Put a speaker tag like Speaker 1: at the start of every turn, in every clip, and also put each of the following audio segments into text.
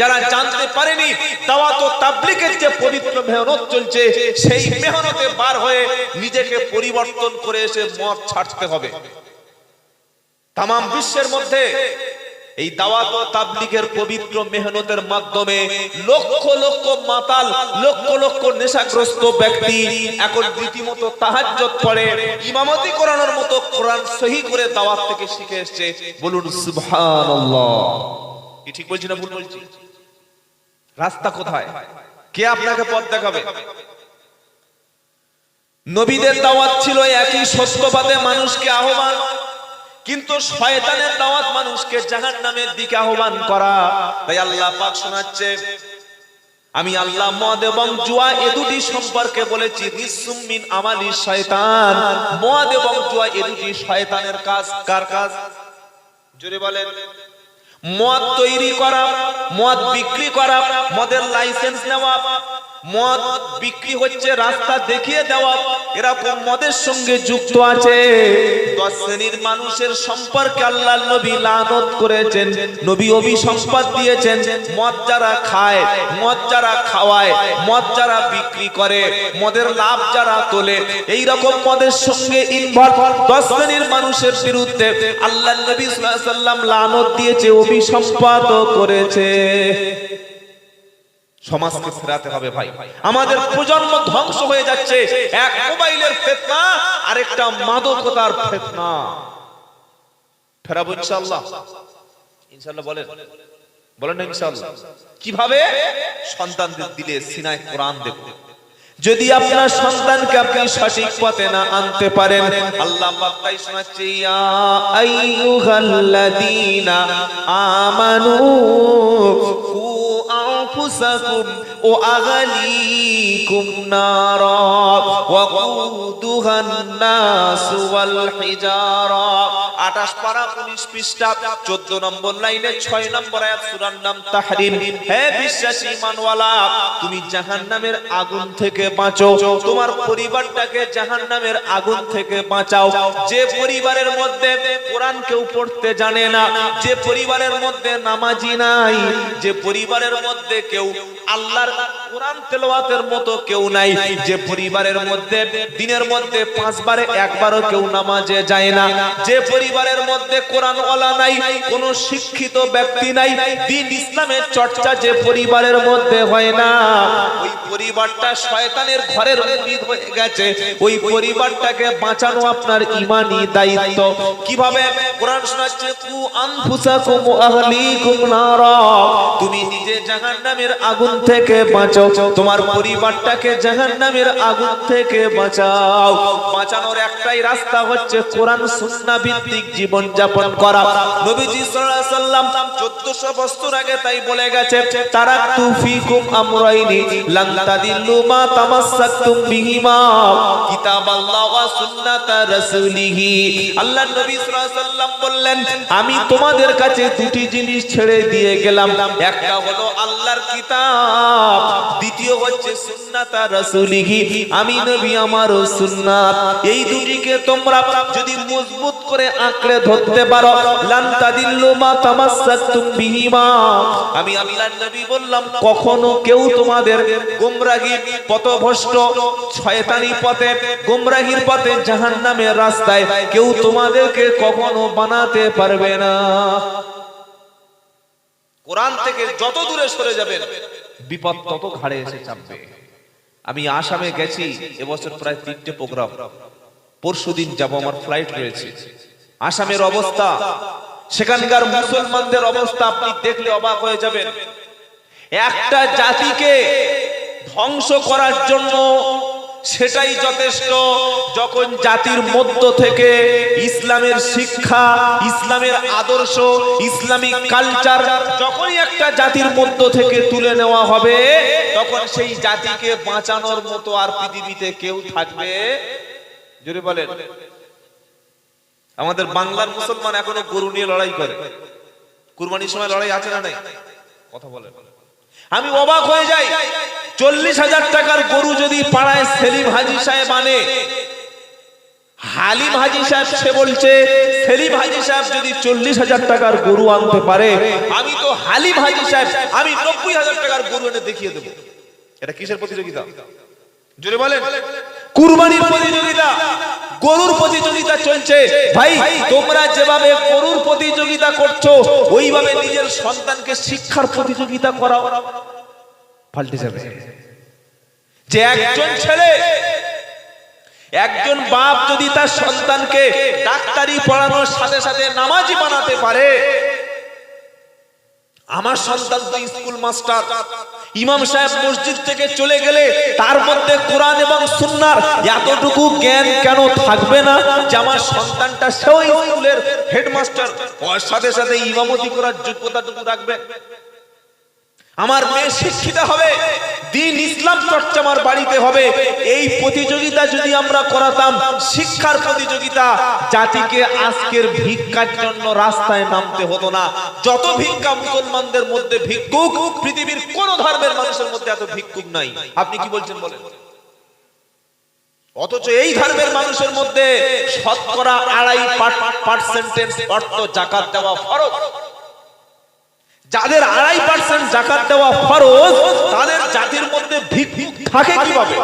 Speaker 1: যারা জানতে পারেনি দাওয়াত ও তাবলিগের যে পবিত্র মেহনত চলছে, সেই মেহনতে বার হয়ে নিজেকে পরিবর্তন করে এসে মত ছাড়তে হবে। তাম বিশ্বের মধ্যে এই দাওয়াত ও তাবলিগের পবিত্র মেহনতের মাধ্যমে লক্ষ লক্ষ মাতাল, লক্ষ লক্ষ নেশাগ্রস্ত ব্যক্তি এখন রীতিমতো তাহাজ্জত পড়ে, ইমামতি করানোর মতো কোরআন সহি করে দাওয়াত থেকে শিখে এসেছে। বলুন, সুবহানাল্লাহ। কি ঠিক বলছি না ভুল বলছি? রাস্তা কোথায়? কে আপনাকে পথ দেখাবে? নবীদের দাওয়াত ছিল একই সত্যবাদে মানুষকে আহ্বান, কিন্তু শয়তানের দাওয়াত মানুষকে জাহান্নামের দিকে আহ্বান করা। তাই আল্লাহ পাক শোনাচ্ছে, আমি আল্লাহ মদ এবং জুয়া এ দুটি সম্পর্কে বলেছি, রিসুম মিন আমালি শয়তান। মদ এবং জুয়া এ দুটি শয়তানের কাজ, কার কাজ? জোরে বলেন। মদ তৈরি করা মদ বিক্রি করা মদের লাইসেন্স নেওয়া মদ বিক্রি হচ্ছে রাস্তা দেখিয়ে দেওয়া। এরকম মদের সঙ্গে যুক্ত আছে। দশ শ্রেণির মানুষের সম্পর্কে আল্লাহ নবী লানত করেছেন, নবী অভিসম্পাদ দিয়েছেন। মদ যারা খায়, মদ যারা খাওয়ায়, মদ যারা বিক্রি করে, মদের লাভ যারা তোলে এই রকম মদের সঙ্গে ইনভলভ দশ শ্রেণির মানুষের বিরুদ্ধে আল্লাহ নবী সাল্লাম লানত দিয়েছে অভিসম্পাদ করেছে। সমাজকে ফেরাতে হবে ভাই। আমাদের প্রজন্ম ধ্বংস হয়ে যাচ্ছে। এক মোবাইলের ফেতনা, আরেকটা মাদকতার ফেতনা। ফেরাবো ইনশাআল্লাহ। ইনশাআল্লাহ বলেন। বলেন না ইনশাআল্লাহ। কীভাবে? সন্তানদের দিলে সিনায় কোরআন দেব যদি আপনার সন্তানকে আপনি সঠিক পথে না আনতে পারেন, আল্লাহ পাক তাই শোনাচ্ছে, ইয়া আইয়ুহাল্লাযীনা আমানু নারা ওয়া কুদুহান নাস ওয়াল হিজারা 28 পারা 19 পৃষ্ঠা 14 নম্বর লাইনে 6 নম্বর আয়াত, সূরার নাম তাহরিম। হে বিশ্বাসী ঈমানওয়ালা, তুমি জাহান্নামের আগুন থেকে বাঁচো। তোমার পরিবারটাকে জাহান্নামের আগুন থেকে বাঁচাও। যে পরিবারের মধ্যে কোরআন কেউ পড়তে জানে না, যে পরিবারের মধ্যে নামাজি নাই, যে পরিবারের মধ্যে কেউ আল্লাহর কোরআন তেলাওয়াতের মতো কেউ নাই যে পরিবারের মধ্যে, দিনের মধ্যে পাঁচবারে একবারও কেউ নামাজে যায় না। যে পরিবারের মধ্যে কোরআন ওয়ালা নাই, কোন শিক্ষিত ব্যক্তি নাই, দিন ইসলামের চর্চা যে পরিবারের মধ্যে হয় না। ওই পরিবারটা শয়তানের ঘরের মুরিদ হয়ে গেছে। ওই পরিবারটাকে বাঁচানো আপনার ইমানি দায়িত্ব। কীভাবে? কোরআন শোনাচ্ছে, কু আনফুসাকুম আহলিকুম নারা। তুমি নিজে জাহান্নামের আগুন থেকে বাঁচো তোমার পরিবারটাকে জাহান্নামের আগুন থেকে বাঁচাও। বাঁচানোর একটাই রাস্তা হচ্ছে কোরআন সুন্নাহ ভিত্তিক জীবন যাপন করা। নবীজি সাল্লাল্লাহু আলাইহি সাল্লাম 1400 বছর আগে তাই বলে গেছে তারাকতু ফিকুম আমরাইনি লান তাদিল্লু মা তামাসসাকতুম বিহিমা। কিতাবাল্লাহ ওয়া সুন্নাতা রাসূলিহি। আল্লাহ নবী সাল্লাল্লাহু আলাইহি সাল্লাম বললেন, আমি তোমাদের কাছে দুটি জিনিস ছেড়ে দিয়ে গেলাম। একটা হলো আল্লাহর কিতাব দ্বিতীয় হচ্ছে সুন্নাতা রাসূলিহি। আমি নবী, আমারও সুন্নাত। এই দুটিকে তোমরা যদি মজবুত করে আঁকড়ে ধরতে পারো মা বিহিমা। আমি নবী বললাম, কখনো কেউ তোমাদের গোমরাহি পথভ্রষ্ট পথে, গোমরাহির পথে রাস্তায় কেউ তোমাদেরকে কখনো বানাতে পারবে না। কোরআন থেকে যত দূরে সরে যাবেন বিপদ তত ঘাড়ে এসে চাপবে। আমি আসামে গেছি, এবছর প্রায় তিনটে প্রোগ্রাম। পরশু দিন যাব, আমার ফ্লাইট রয়েছে। আসামের অবস্থা, সেখানকার মুসলমানদের অবস্থা, আপনি দেখলে অবাক হয়ে যাবেন। একটা জাতিকে ধ্বংস করার জন্য সেটাই যথেষ্ট। যখন জাতির মধ্য থেকে ইসলামের শিক্ষা, ইসলামের আদর্শ, ইসলামিক কালচার যখনই একটা জাতির মধ্য থেকে তুলে নেওয়া হবে, তখন সেই জাতিকে বাঁচানোর মতো আর পৃথিবীতে কেউ থাকবে। জোরে বলেন। আমাদের বাংলার মুসলমান এখনও গরু নিয়ে লড়াই করে। কুরবানির সময় লড়াই আছে না নাই? কথা বলেন। আমি অবাক হয়ে যাই। চল্লিশ হাজার টাকার গরু যদি পাড়ায় সেলিম হাজি সাহেব আনে, হালিম হাজি সাহেব সে বলছে, সেলিম হাজি সাহেব যদি চল্লিশ হাজার টাকার গরু আনতে পারে, আমি তো হালিম হাজি সাহেব, আমি নব্বই হাজার টাকার গরু এনে দেখিয়ে দেবো। এটা কিসের প্রতিযোগিতা? জোরে বলেন। কুরবানির প্রতিযোগিতা। গরুর প্রতিযোগিতা চলছে। ভাই, তোমরা যেভাবে গরুর প্রতিযোগিতা করছ, ওইভাবে নিজের সন্তানকে শিক্ষার প্রতিযোগিতা করাও পাল্টে যাবে। যে একজন ছেলে, একজন বাপ যদি তার সন্তানকে ডাক্তারি পড়ানোর সাথে সাথে নামাজি বানাতে পারে, আমার সন্তান তো স্কুল মাস্টার। ইমাম সাহেব মসজিদ থেকে চলে গেলে তার মধ্যে কোরআন এবং সুন্নার এতটুকু জ্ঞান কেন থাকবে না যে আমার সন্তানটা সেই স্কুলের হেডমাস্টার? সাথে সাথে ইমামতি করার যোগ্যতাটুকু রাখবে। আমার মেয়ে শিক্ষিত হবে, দিন ইসলাম চর্চা আমার বাড়িতে হবে। এই প্রতিযোগিতা যদি আমরা করাতাম, শিক্ষার প্রতিযোগিতা জাতিকে আজকের ভিক্ষার জন্য রাস্তায় নামতে হতো না। যত ভিক্ষা মুসলমানদের মধ্যে ভিক্ষুক, পৃথিবীর কোন ধর্মের মানুষের মধ্যে এত ভিক্ষুক নাই। আপনি কি বলছেন বলেন? অথচ এই ধর্মের মানুষের মধ্যে শতকরা আড়াই পার্সেন্টেজ অর্থ জাকাত দেওয়া ফরজ। যাদের আড়াই পার্সেন্ট জাকাত দেওয়া ফরজ, তাদের জাতির মধ্যে ভিক্ষুক থাকে কীভাবে?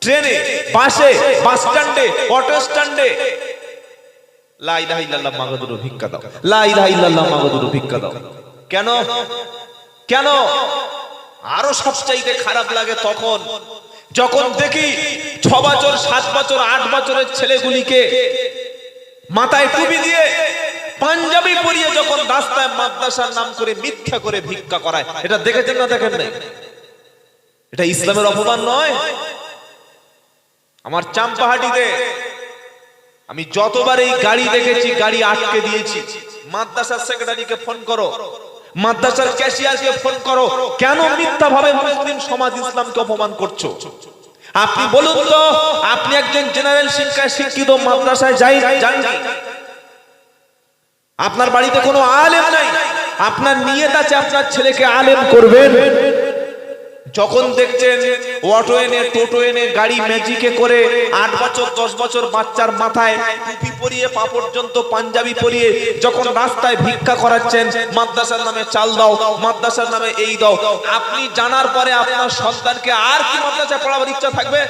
Speaker 1: ট্রেনে, বাসে, বাস স্ট্যান্ডে, অটো স্ট্যান্ডে। কেন? কেন? খারাপ লাগে তখন, যখন দেখি ছ বছর সাত বছর, আট বছরের ছেলেগুলিকে মাথায় টুপি দিয়ে পাঞ্জাবি পরিয়ে যখন রাস্তায় মাদ্রাসার নাম করে মিথ্যা করে ভিক্ষা করায়, এটা দেখেছেন না দেখেন নাই? এটা ইসলামের অপমান নয়। আমার চাম্পাহাটিতে আমি যতবার এই গাড়ি দেখেছি, গাড়ি আটকে দিয়েছি, মাদ্রাসার সেক্রেটারিকে ফোন করো, মাদ্রাসার ক্যাশিয়ারকে ফোন করো, কেন মিথ্যা ভাবে মুসলিম সমাজ ইসলামকে অপমান করছ? আপনি বলুন তো, আপনি একজন জেনারেল শিক্ষায় শিক্ষিত, মাদ্রাসায় যাই যান আপনার বাড়িতে কোনো আলেম নাই। আপনার নিয়ত আছে আপনার ছেলেকে আলেম করবেন। যখন দেখছেন অটো এনে টোটো এনে গাড়ি ম্যাজিকে করে আট বছর দশ বছর বাচ্চার মাথায় টুপি পরিয়ে পা পর্যন্ত পাঞ্জাবি পরিয়ে যখন রাস্তায় ভিক্ষা করাচ্ছেন মাদ্রাসার নামে চাল দাও মাদ্রাসার নামে এই দাও আপনি জানার পরে আপনার সন্তানকে আর কি মাদ্রাসায় পড়াবার ইচ্ছা থাকবে?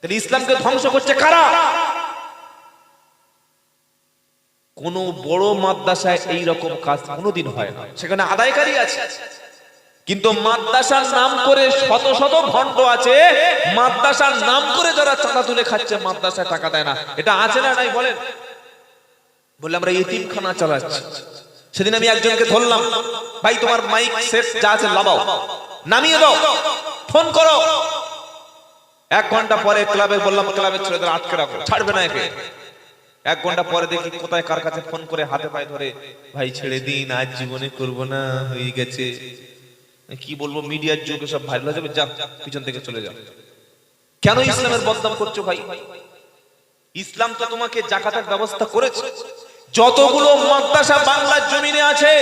Speaker 1: তাহলে ইসলামকে ধ্বংস করছে কারা? কোন বড় মাদ্রাসায় এই রকম কাজ কোনোদিন হয় না। সেখানে আদায়কারী আছে। কিন্তু মাদ্রাসার নাম করে শত শত ভণ্ড আছে, মাদ্রাসার নাম করে যারা চাঁদা তুলে খাচ্ছে, মাদ্রাসায় টাকা দেয় না। এটা আছে না নাই বলেন? বললে আমরা এতিমখানা চালাচ্ছি। সেদিন আমি একজনকে ধরলাম, ভাই, তোমার মাইক সেট যা আছে লাগাও নামিয়ে দাও। ফোন করো। এক ঘণ্টা পরে ক্লাবে বললাম ক্লাবের ছেলেদের আটকে রাখো। ছাড়বে না একে। এক ঘণ্টা পরে দেখি কোথায় কার কাছে ফোন করে হাতে পায়ে ধরে, ভাই, ছেড়ে দিন, আজ জীবনে করব না, হয়ে গেছে। কি বলব, মিডিয়ার যুগে সব ভাইরাল হয়ে যাবে, যা, পিছন থেকে চলে যাও। কেন ইসলামের বদনাম করছ ভাই? ইসলাম তো তোমাকে জাকাতের ব্যবস্থা করেছে। যতগুলো মাদ্রাসা বাংলার জমিনে আছে,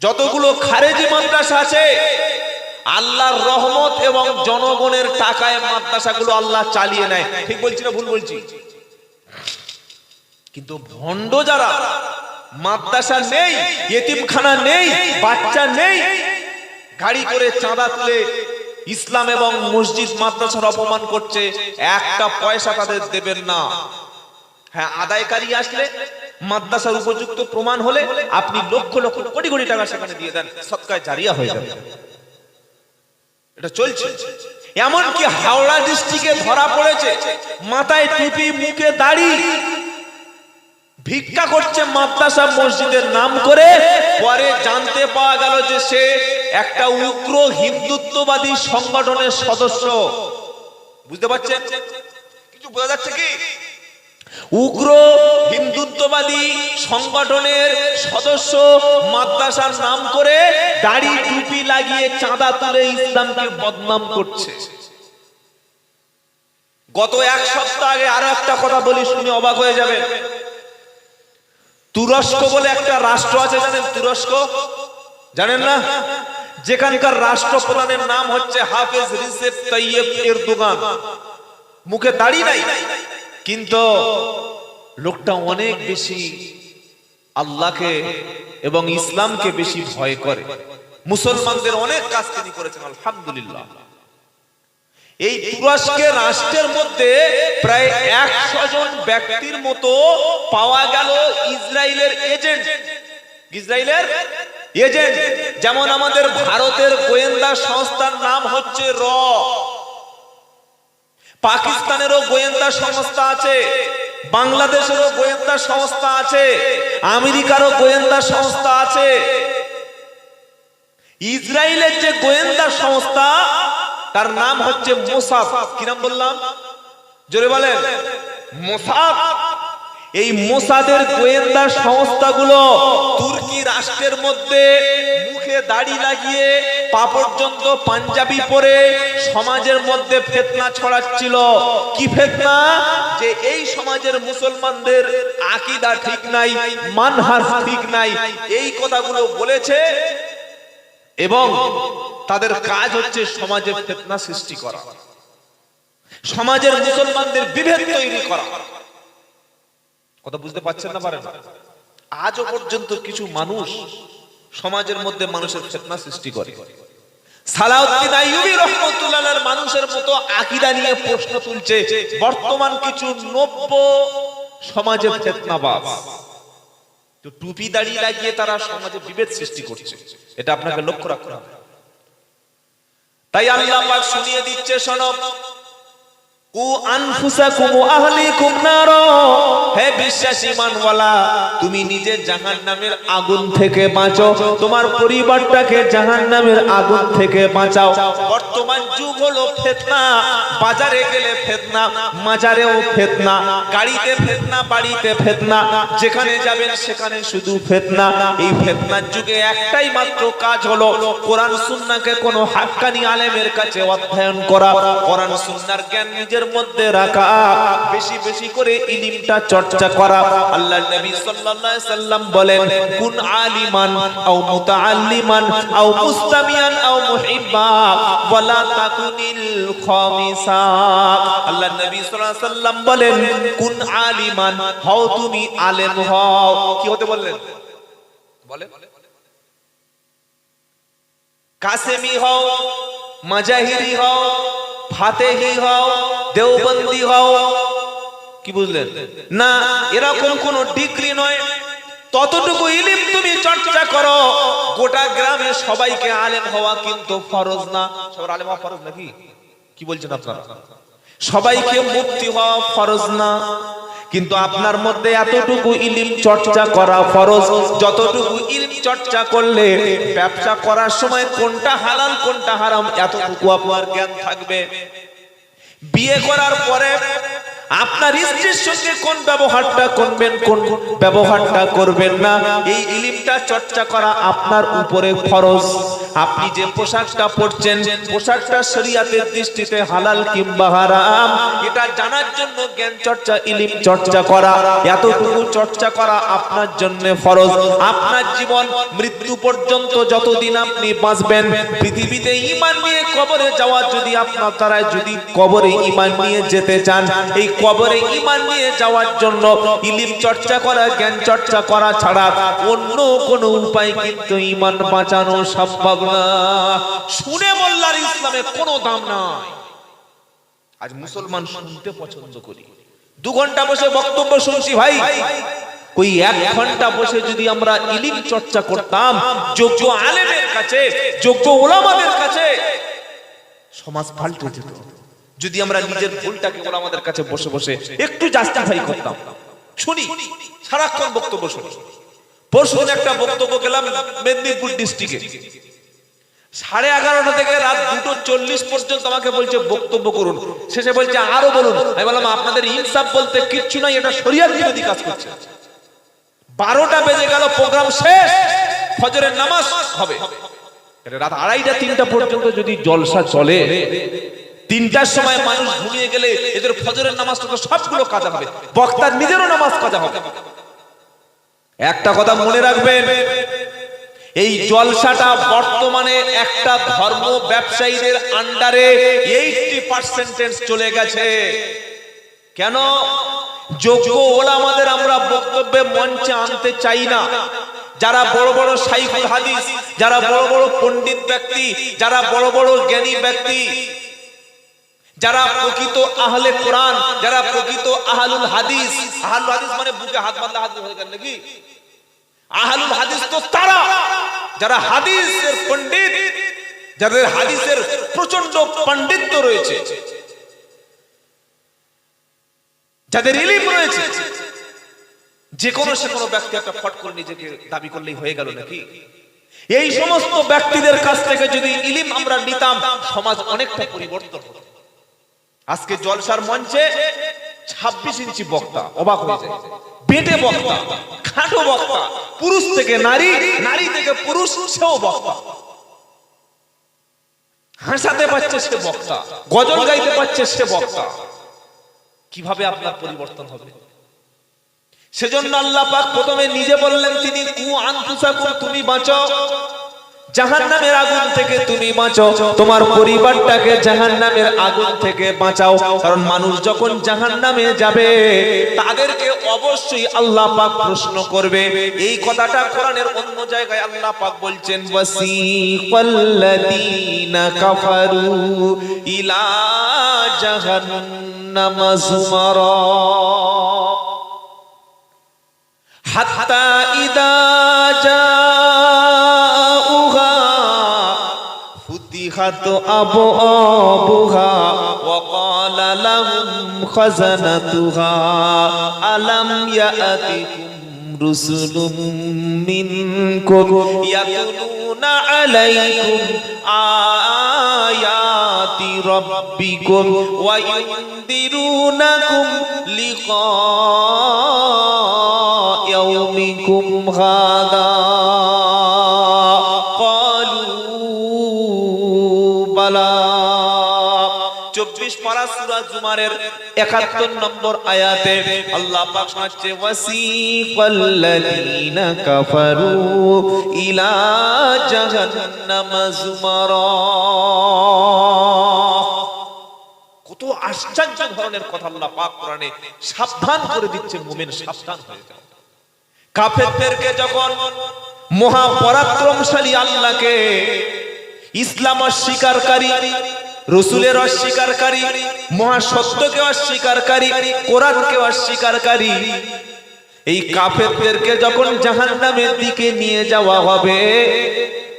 Speaker 1: যতগুলো খারেজি মাদ্রাসা আছে, আল্লাহর রহমত এবং জনগণের টাকায় মাদ্রাসাগুলো আল্লাহ চালিয়ে নেয়। ঠিক বলছি না ভুল বলছি? কিন্তু ভণ্ড যারা, মাদ্রাসা নেই, এতিমখানা নেই, বাচ্চা নেই, গাড়ি করে চাঁদা তুলে ইসলাম এবং মসজিদ, মাদ্রাসার অপমান করছে, একটা পয়সা তাদের দেবেন না। হ্যাঁ আদায়কারী আসলে মাদ্রাসার উপযুক্ত প্রমাণ হলে আপনি লক্ষ লক্ষ কোটি কোটি টাকা সেখানে দিয়ে দেন সৎকায় জারিয়া হয়ে যাবে। এটা চলছে। এমনকি হাওড়া ডিস্ট্রিক্টে ধরা পড়েছে, মাথায় টুপি, মুখে দাড়ি ভিক্ষা করছে মাদ্রাসা মসজিদের নাম করে, পরে জানতে পাওয়া গেল যে সে একটা উগ্র হিন্দুত্ববাদী সংগঠনের সদস্য। বুঝতে পারছেন? কিছু বোঝা যাচ্ছে কি? উগ্র হিন্দুত্ববাদী সংগঠনের সদস্য মাদ্রাসার নাম করে দাড়ি টুপি লাগিয়ে চাঁদা তুলে ইসলামকে বদনাম করছে। গত এক সপ্তাহ আগে আরও একটা কথা বলি, শুনে অবাক হয়ে যাবে তুরস্ক বলে একটা রাষ্ট্র আছে, জানেন তুরস্ক? জানেন না? যেখানকার রাষ্ট্রপ্রধানের নাম হচ্ছে হাফেজ রিসেপ তাইয়েব এরদোগান। মুখে দাড়ি নাই, কিন্তু লোকটা অনেক বেশি আল্লাহকে এবং ইসলামকে বেশি ভয় করে। মুসলমানদের অনেক কাজ তিনি করেছেন, আলহামদুলিল্লাহ। এই তুরস্কের রাষ্ট্রের মধ্যে প্রায় একশো জন ব্যক্তির মতো পাওয়া গেল ইসরায়েলের এজেন্ট। ইসরায়েলের এজেন্ট, যেমন আমাদের ভারতের গোয়েন্দা সংস্থার নাম হচ্ছে র। পাকিস্তানেরও গোয়েন্দা সংস্থা আছে, বাংলাদেশেরও গোয়েন্দা সংস্থা আছে, আমেরিকারও গোয়েন্দা সংস্থা আছে। ইসরায়েলের যে গোয়েন্দা সংস্থা তার নাম হচ্ছে মোসাদ কি নাম বললাম? জোরে বলেন। মোসাদ এই মোসাদের গোয়েন্দা সংস্থাগুলো তুর্কি রাষ্ট্রের মধ্যে মুখে দাড়ি লাগিয়ে পা পর্যন্ত পাঞ্জাবি পরে সমাজের মধ্যে ফেতনা ছড়াচ্ছিল। কি ফেতনা? যে এই সমাজের মুসলমানদের আকিদা ঠিক নাই, মানহাজ ঠিক নাই। এই কথাগুলো বলেছে এবং তাদের কাজ হচ্ছে সমাজে ফেতনা সৃষ্টি করা। সমাজের মুসলমানদের বিভেদ তৈরি করা। কথা বুঝতে পারছেন না পারেন আজও পর্যন্ত কিছু মানুষ সমাজের মধ্যে মানুষের ফেতনা সৃষ্টি করে। মানুষের মতো আকীদা নিয়ে প্রশ্ন তুলছে, বর্তমান কিছু নব্য সমাজে ফেতনাবাজ। তো টুপি দাঁড়িয়ে লাগিয়ে তারা সমাজে বিভেদ সৃষ্টি করছে। এটা আপনাকে লক্ষ্য রাখতে হবে। তাই আল্লাহ শুনিয়ে দিচ্ছে, শোনো। তুমি নিজে যেখানে যাবেন সেখানে শুধু ফিতনা। এই ফিতনার যুগে একটাই মাত্র কাজ হলো কোরআন, সুন্নাহকে কোনো হাক্কানি আলেমের কাছে অধ্যয়ন করা। কোরআন, সুন্নাহর জ্ঞান নিজের মধ্যে রাখা, বেশি বেশি করে ইলমটা চর্চা করা। আল্লাহ নবী সাল্লাল্লাহু আলাইহি সাল্লাম বলেন, কুন আলিমান আও মুতাআল্লিমান আও মুস্তামিয়ান আও মুহিব্বা, ওয়ালা তাকুনিল খামিসা। আল্লাহ নবী সাল্লাল্লাহু আলাইহি সাল্লাম বলেন, কুন আলিমান, হও তুমি আলেম হও। কি হতে বললেন? বলেন। কাসেমি হও, মাজাহিরি হও ফাতেহি হও, দেওবন্দি হও। কি বুঝলেন? না, এরকম কোন ডিগ্রি নয়। ততটুকু ইলিম তুমি চর্চা করো। গোটা গ্রামে সবাইকে আলেম হওয়া কিন্তু ফরজ না। সবার আলেম হওয়া ফরজ নাকি? কি বলছেন আপনারা? সবাইকে মুক্তি হওয়া ফরজ না। কিন্তু আপনার মধ্যে এতটুকু ইলিম চর্চা করা ফরজ, যতটুকু ইলিম চর্চা করলে ব্যবসা করার সময় কোনটা হালাল, কোনটা হারাম, এতটুকু আপনার জ্ঞান থাকবে। বিয়ে করার পরে আপনার স্ত্রীর সঙ্গে কোন ব্যবহারটা করবেন, কোন ব্যবহারটা করবেন না, এই ইলিমটা চর্চা করা আপনার উপরে ফরজ। আপনি যে পোশাকটা পরছেন, পোশাকটা শরীয়তের দৃষ্টিতে হালাল কিংবা হারাম, এটা জানার জন্য জ্ঞান চর্চা, ইলিম চর্চা করা, এতটুকু চর্চা করা আপনার জন্য ফরজ। আপনার জীবন মৃত্যু পর্যন্ত যতদিন আপনি বাঁচবেন, পৃথিবীতে ঈমান নিয়ে কবরে যাওয়া যদি আপনার দ্বারা যদি কবরে ঈমান নিয়ে যেতে চান, এই কবরে ঈমান নিয়ে যাওয়ার জন্য ইলিম চর্চা করা, জ্ঞান চর্চা করা ছাড়া অন্য কোনো উপায় কিন্তু ঈমান বাঁচানো সম্ভব শুনে মোল্লার ইসলামে কোনো দাম নাই। আজ মুসলমান শুনতে পছন্দ করি। দু ঘণ্টা বসে বক্তব্য শুনছি ভাই। ওই এক ঘণ্টা বসে যদি আমরা ইলিম চর্চা করতাম, যোগ্য আলেমের কাছে, যোগ্য ওলামাদের কাছে, সমাজ পাল্টে যেত। যদি আমরা নিজের ভুলটাকে ওলামাদের কাছে বসে বসে একটু জাস্টিফাই করতাম। শুনি, সারাক্ষণ বক্তব্য শুনি। পরশু একটা বক্তব্য গেলাম মেদিনীপুর ডিস্ট্রিক্টে সাড়ে এগারোটা থেকে রাত দুটো চল্লিশ পর্যন্ত আমাকে বলছে, বক্তব্য করুন। শেষে বলছে, আরও বলুন। আমি বললাম, আপনাদের ইনসাফ বলতে কিচ্ছু নাই, এটা শরিয়ার বিরোধী কাজ করছে। বারোটা বেজে গেল, প্রোগ্রাম শেষ, ফজরের নামাজ হবে। রাত আড়াইটা, তিনটা পর্যন্ত যদি জলসা চলে, তিনটার সময় মানুষ ঘুমিয়ে গেলে এদের ফজরের নামাজটা তো সবগুলো কাজা হবে। বক্তার নিজেরও নামাজ কাজা হবে। একটা কথা মনে রাখবেন এই জলসাটা বর্তমানে একটা ধর্ম ব্যবসায়ীদের আন্ডারে এইটি পার্সেন্টেজ চলে গেছে। কেন? যোগ্য আমরা বক্তব্যে মঞ্চে আনতে চাই না। যারা বড় বড় সাইকুল হাদিস, যারা বড় বড় পণ্ডিত ব্যক্তি, যারা বড় বড় জ্ঞানী ব্যক্তি, যারা প্রকৃত আহলে কোরআন, যারা প্রকৃত আহলুল হাদিস। আহলুল হাদিস মানে বুকে হাত হাদিস হয়ে নাকি? আহলুল হাদিস তো তারা। যারা হাদিসের পণ্ডিত, যাদের হাদিসের প্রচণ্ড পাণ্ডিত্য রয়েছে, যাদের ইলিম রয়েছে, যে কোনো সে কোনো ব্যক্তি একটা ফট করে নিজেকে দাবি করলেই হয়ে গেল নাকি? এই সমস্ত ব্যক্তিদের কাছ থেকে যদি ইলিম আমরা নিতাম, সমাজ অনেকটা পরিবর্তন হতো। আজকে জলসার মঞ্চে ছাব্বিশ ইঞ্চি বক্তা, অবাক হয়ে যায়। পেটে বক্তা, খাটো বক্তা, পুরুষ থেকে নারী নারী থেকে পুরুষ, সেও বক্তা। হাসাতে পারছে সে বক্তা, গজল গাইতে পারছে সে বক্তা। কীভাবে আপনার পরিবর্তন হবে? সেজন্য আল্লাহ পাক প্রথমে নিজে বললেন তিনি কু আনফুসাকুম তুমি বাঁচাও। জাহান নামের আগুন থেকে তুমি বাঁচো তোমার পরিবারটাকে জাহান নামের আগুন থেকে বাঁচাও। কারণ মানুষ যখন জাহান নামে যাবে, তাদেরকে অবশ্যই আল্লাহ পাক প্রশ্ন করবে। এই কথাটা কোরআনের অন্য জায়গায় আল্লাহ পাক বলছেন ওয়াসিকাল্লাযীনা কাফারু ইলা জাহান্নাম যুমারা হাত্তা ইদা জা فتحت أبوابها وقال لهم خزنتها ألم يأتكم رسل منكم يتلون عليكم آيات ربكم وينذرونكم لقاء يومكم هذا জুমারের একাত্তর নম্বর আয়াতে আল্লাহ কাফারু ইলা জাহান্নাম কত আশ্চর্য ধরনের কথা আল্লাহ পাক কোরআনে সাবধান করে দিচ্ছে মুমিন, সাবধান হয়ে যাও। কাফেরদেরকে যখন মহা পরাক্রমশালী আল্লাহকে ইসলাম অস্বীকারী রসুলের অস্বীকারী মহা সত্যকে অস্বীকারী, কোরআনকে অস্বীকারী। এই কাফেরদেরকে যখন জাহান্নামের দিকে নিয়ে যাওয়া হবে,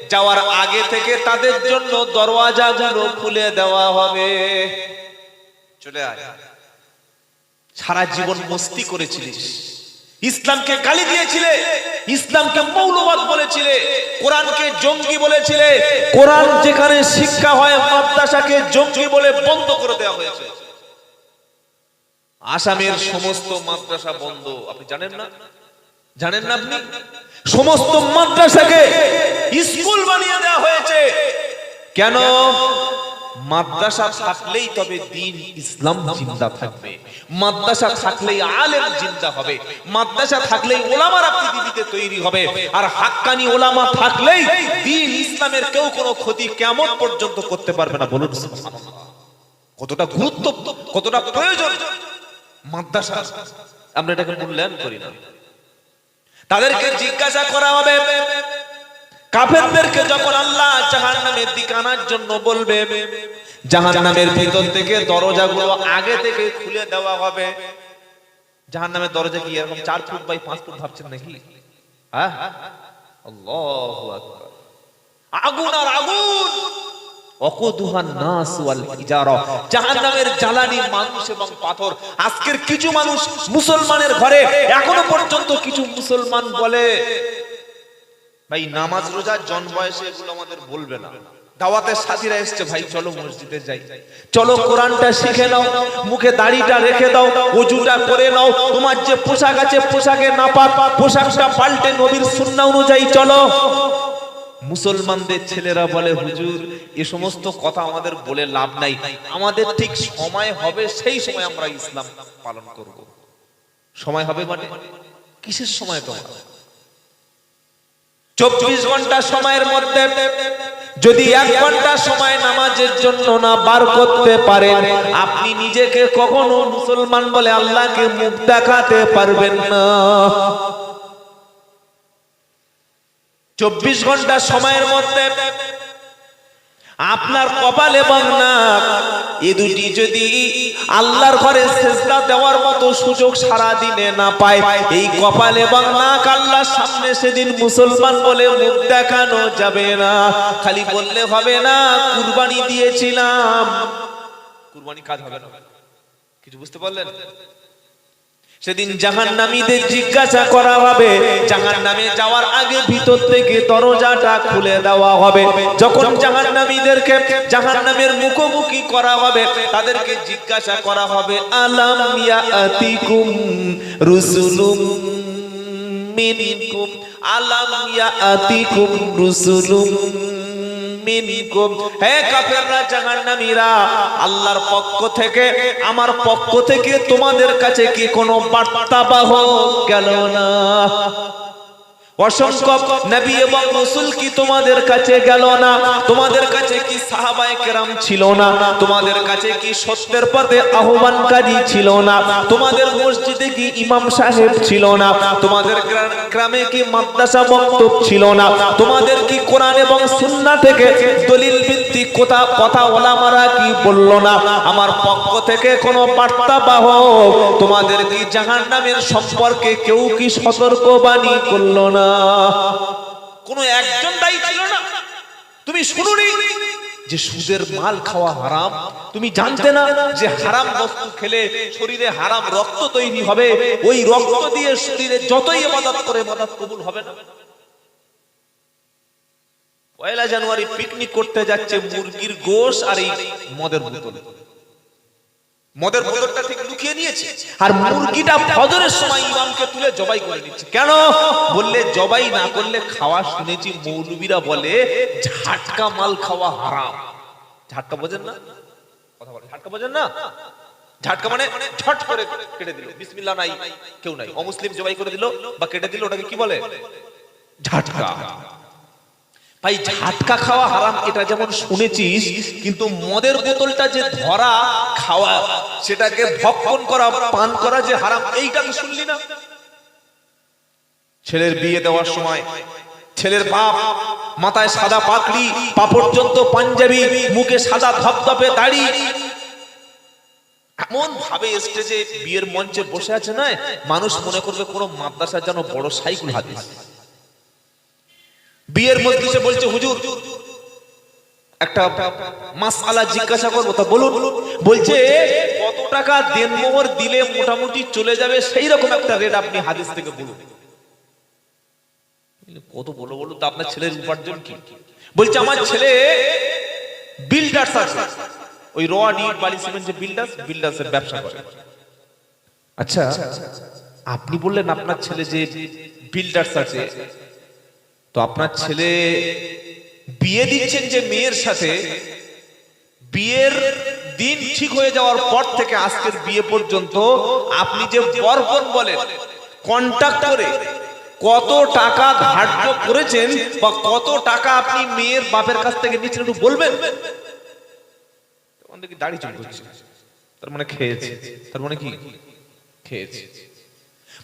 Speaker 1: যাওয়ার আগে থেকে তাদের জন্য দরওয়াজাগুলো খুলে দেওয়া হবে। চলে আয়। সারা জীবন মস্তি করেছিলিস। ইসলামকে গালি দিয়েছিলে, ইসলামকে মৌলবাদ বলেছিলে, কোরআনকে জঙ্গি বলেছিলে, কোরআন যেখানে শিক্ষা হয়, মাদ্রাসাকে জঙ্গি বলে বন্ধ করে দেওয়া হয়েছে। আসামের সমস্ত মাদ্রাসা বন্ধ। আপনি জানেন না? জানেন না আপনি? সমস্ত মাদ্রাসাকে স্কুল বানিয়ে দেওয়া হয়েছে। কেন? মাদ্রাসা থাকলেই তবে দিন ইসলাম জিন্দা থাকবে। মাদ্রাসা থাকলেই আলেম জিন্দা হবে। মাদ্রাসা থাকলেই ওলামারা পৃথিবীতে তৈরি হবে। আর হাক্কানি ওলামা থাকলেই দিন ইসলামের কেউ কোনো ক্ষতি কেমন পর্যন্ত করতে পারবে না বলুন কতটা গুরুত্ব, কতটা প্রয়োজন মাদ্রাসা আমরা এটাকে মূল্যায়ন করি না। তাদেরকে জিজ্ঞাসা করা হবে কাফেরদেরকে যখন আল্লাহ জাহান্নামের দিকে আনার জন্য বলবে, জাহান্নামের ভিতর থেকে দরজাগুলো আগে থেকে খুলে দেওয়া হবে। জাহান্নামের দরজা কি এরকম চার ফুট বাই পাঁচ ফুট ভাবছেন নাকি? হ্যাঁ? আগুন আর আগুন! জাহান্নামের জ্বালানি মানুষ এবং পাথর। আজকের কিছু মানুষ মুসলমানের ঘরে, এখনও পর্যন্ত কিছু মুসলমান বলে ভাই, নামাজ রোজা জন বয়সে এগুলো আমাদের বলবে না। দাওয়াতের সাথীরা এসছে, ভাই, চলো মসজিদে যাই। চলো, কোরআনটা শিখে নাও, মুখে দাড়িটা রেখে দাও, অজুটা করে নাও। তোমার যে পোশাক আছে, পোশাকে নাপাক পোশাকটা পাল্টে নবীর সুন্নাহ অনুযায়ী চলো। মুসলমানদের ছেলেরা বলে, হুজুর, এ সমস্ত কথা আমাদের বলে লাভ নাই। আমাদের ঠিক সময় হবে, সেই সময় আমরা ইসলাম পালন করব। সময় হবে মানে? কিসের সময় তোমার? চব্বিশ ঘণ্টা সময়ের মধ্যে যদি এক ঘণ্টা সময় নামাজের জন্য না বার করতে পারেন, আপনি নিজেকে কখনো মুসলমান বলে আল্লাহকে মুখ দেখাতে পারবেন না। চব্বিশ ঘণ্টা সময়ের মধ্যে আপনার কপাল এবং নাক, এ দুটি যদি আল্লাহর ঘরে সেজদা দেওয়ার মতো সুযোগ সারা দিনে না পায়, এই কপাল এবং নাক আল্লাহর সামনে সেদিন মুসলমান বলে মুখ দেখানো যাবে না। খালি বললে হবে না, কুরবানি দিয়েছিলাম। কুরবানি কাজ হবে না। কিছু বুঝতে পারলেন? সেদিন জাহান নামীদের জিজ্ঞাসা করা হবে জাহান নামে যাওয়ার আগে ভিতর থেকে দরজাটা খুলে দেওয়া হবে। যখন জাহান নামীদেরকে জাহান নামের মুখোমুখি করা হবে, তাদেরকে জিজ্ঞাসা করা হবে, আলাম ইয়াতিকুম রুসুলুম মিনকুম? আলাম ইয়াতিকুম রুসুলুম মিনকুম হে কাফেররা, জাহান্নামীরা, আল্লাহর পক্ষ থেকে, আমার পক্ষ থেকে তোমাদের কাছে কি কোনো বার্তা বাহক গেল না? অসংখ্য নবী এবং রসুল কি তোমাদের কাছে গেল না? তোমাদের কাছে কি সাহাবায়ে কেরাম ছিল না? তোমাদের কাছে কি সত্যের পথে আহ্বানকারী ছিল না? তোমাদের মসজিদে কি ইমাম সাহেব ছিল না? তোমাদের গ্রা- গ্রামে কি মাদ্রাসা বক্তব্য ছিল না? তোমাদের কি কোরআন এবং সুন্নাহ থেকে দলিল ভিত্তিক কথা কথা ওলামারা কি বলল না? আমার পক্ষ থেকে কোনো বার্তা বাহক তোমাদের কি জাহান্নামের সম্পর্কে কেউ কি সতর্কবাণী করল না? একজন দায়ী ছিল না। তুমি শুনুনি যে সুদের মাল খাওয়া হারাম? তুমি জানতে না যে হারাম বস্তু খেলে শরীরে হারাম রক্ত তৈরি হবে? ওই রক্ত দিয়ে শরীরে যতই ইবাদত করে কবুল হবে না। পয়লা জানুয়ারি পিকনিক করতে যাচ্ছে মুরগির গোশ আর এই মদের বোতল। মদের বোতলটা ঠিক লুকিয়ে নিয়েছে। আর মুরগিটা ফজরের সময় ইমামকে তুলে জবাই করে নিচ্ছে। কেন? বললে জবাই না করলে খাওয়া শুনেছি মৌলবীরা বলে ঝাটকা মাল খাওয়া হারাম। ঝাটকা বোঝেন না? কথা বলে ঝাটকা বোঝেন না? ঝাটকা মানে ছট করে কেটে দিল। বিসমিল্লাহ নাই কেউ নাই। অমুসলিম জবাই করে দিল বা কেটে দিল ওটাকে কি বলে? ঝাটকা। ভাই ঝাটকা খাওয়া হারাম, এটা যেমন শুনেছিস, কিন্তু মদের বোতলটা যে ধরা খাওয়া, সেটাকে ভক্ষণ করা, পান করা যে হারাম, এইটা তো শুনলি না। ছেলের বিয়ে দেওয়ার সময়, ছেলের বাপ মাথায় সাদা পাকড়ি পা পর্যন্ত পাঞ্জাবি, মুখে সাদা ধপধপে দাড়ি। এমন ভাবে স্টেজে বিয়ের মঞ্চে বসে আছে না, মানুষ মনে করবে কোনো মাদ্রাসার যেন বড় সাইকুল হাদিস। বিয়ের মজলিসে বলছে হুজুর একটা মাসআলা জিজ্ঞাসা করব তা বলুন। বলছে কত টাকা দেনমোহর দিলে মোটামুটি চলে যাবে সেই রকম একটা রেট আপনি হাদিস থেকে বলুন। কত বলো বলো তো আপনার ছেলের উপার্জন কি? বলছে আমার ছেলে বিল্ডার্স আছে। ওই রড ইট বালি সিমেন্ট যে বিল্ডার্স বিল্ডার্সের ব্যবসা করে। আচ্ছা আপনি বললেন আপনার ছেলে যে বিল্ডার্স আছে তো আপনার ছেলে বিয়ে দিচ্ছেন যে মেয়ের সাথে, বিয়ের দিন ঠিক হয়ে যাওয়ার পর থেকে আজকের বিয়ে পর্যন্ত আপনি যে বরপণ বলেন কন্টাক্ট করে কত টাকা ধার্য করেছেন বা কত টাকা আপনি মেয়ের বাপের কাছ থেকে নিচ্ছেন একটু বলবেন? দাড়ি চুল করছে? তার মানে খেয়েছে। তার মানে কি? খেয়েছে।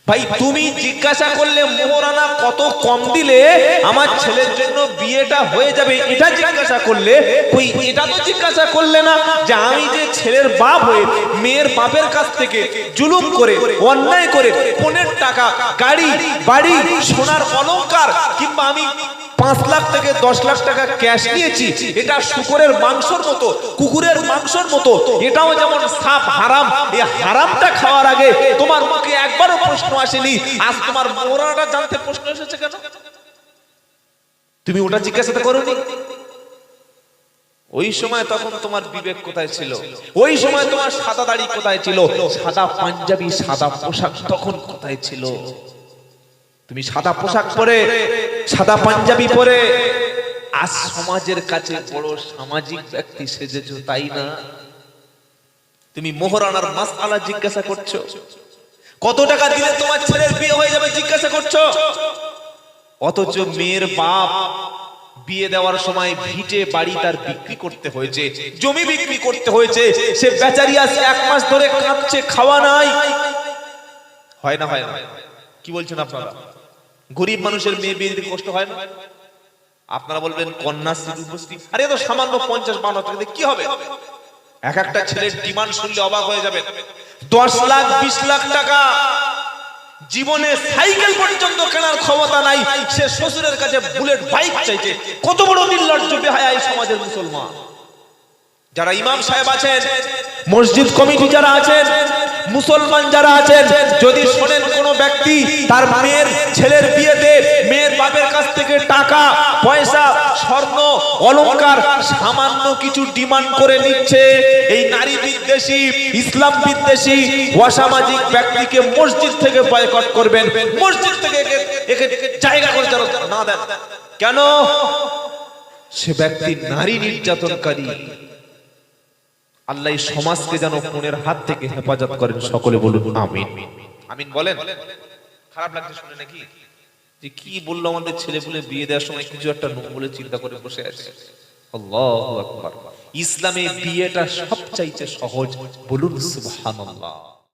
Speaker 1: ভাই, তুমি জিজ্ঞাসা করলে মোহরানা কত কম দিলে আমার ছেলের জন্য বিয়েটা হয়ে যাবে, এটা জিজ্ঞাসা করলে? ওই এটা তো জিজ্ঞাসা করলে না যে আমি যে ছেলের বাপ হয়ে মেয়ের বাপের কাছ থেকে জুলুম করে, অন্যায় করে পনেরো টাকা, গাড়ি, বাড়ি, সোনার অলঙ্কার কিংবা আমি পাঁচ লাখ থেকে দশ লাখ টাকা ক্যাশ নিয়েছি। এটা শুকরের মাংসর মতো, কুকুরের মাংসর মতো। এটাও যেমন সাপ, হারাম, এই হারামটা খাওয়ার আগে তোমার মুখে একবারও প্রশ্ন আসেনি। আজ তোমার মোহরাটা জানতে প্রশ্ন এসেছে কেন? তুমি ওটা জিজ্ঞাসা করোনি। ওই সময় তখন তোমার বিবেক কোথায় ছিল? ওই সময় তোমার সাদা দাড়ি কোথায় ছিল? সাদা পাঞ্জাবি, সাদা পোশাক তখন কোথায় ছিল? তুমি সাদা পোশাক পরে সাদা পাঞ্জাবি পরে আজ সমাজের কাছে বড় সামাজিক ব্যক্তি সেজেছো তাই না? তুমি মোহরানার মাসআলা জিজ্ঞাসা করছ? কত টাকা দিলে তোমার ছেলের বিয়ে হয়ে যাবে জিজ্ঞাসা করছ? অথচ মেয়ের বাপ বিয়ে দেওয়ার সময় ভিটে বাড়ি তার বিক্রি করতে হয়েছে জমি বিক্রি করতে হয়েছে সে বেচারি আজ এক মাস ধরে কাঁদছে খাওয়া নাই। হয় না হয় না। কি বলছেন আপনারা? গরিব মানুষের মেয়ে বিয়ে দিতে কষ্ট হয় না? আপনারা বলবেন কন্যাশ্রী রূপশ্রী আরে তো সামান্য পঞ্চাশ বান্ন টাকা কি হবে? এক একটা ছেলের ডিমান্ড শুনলে অবাক হয়ে যাবে দশ লাখ, বিশ লাখ টাকা জীবনে সাইকেল পর্যন্ত কেনার ক্ষমতা নাই। সে শ্বশুরের কাছে বুলেট বাইক চাইছে। কত বড় নির্লজ্জ বেহায়া এই সমাজের মুসলমান। যারা ইমাম সাহেব আছেন, মসজিদ কমিটি যারা আছেন, মুসলমান যারা আছেন, যদি শোনেন কোন ব্যক্তি তার মেয়ের ছেলের বিয়েতে মেয়ের বাপের কাছ থেকে টাকা, পয়সা, স্বর্ণ, অলংকার, সামান্য কিছু ডিমান্ড করে নিচ্ছে। এই নারী বিদ্বেষী, ইসলাম বিদ্বেষী, অসামাজিক ব্যক্তিকে মসজিদ থেকে বয়কট করবেন। মসজিদ থেকে জায়গা করে যেন না দেন। কেন? সে ব্যক্তি নারী নির্যাতনকারী। আল্লাহ সমাজকে যেন খুনের হাত থেকে হেফাজত করেন। সকলে বলুন, আমিন। আমিন বলেন, খারাপ লাগছে শুনে নাকি? যে কি বলল আমাদের ছেলে পুলে বিয়ে দেওয়ার সময় কিছু একটা বলে চিন্তা করে বসে আছে। ইসলামে বিয়েটা সবচাইতে সহজ, বলুন সুবহানাল্লাহ।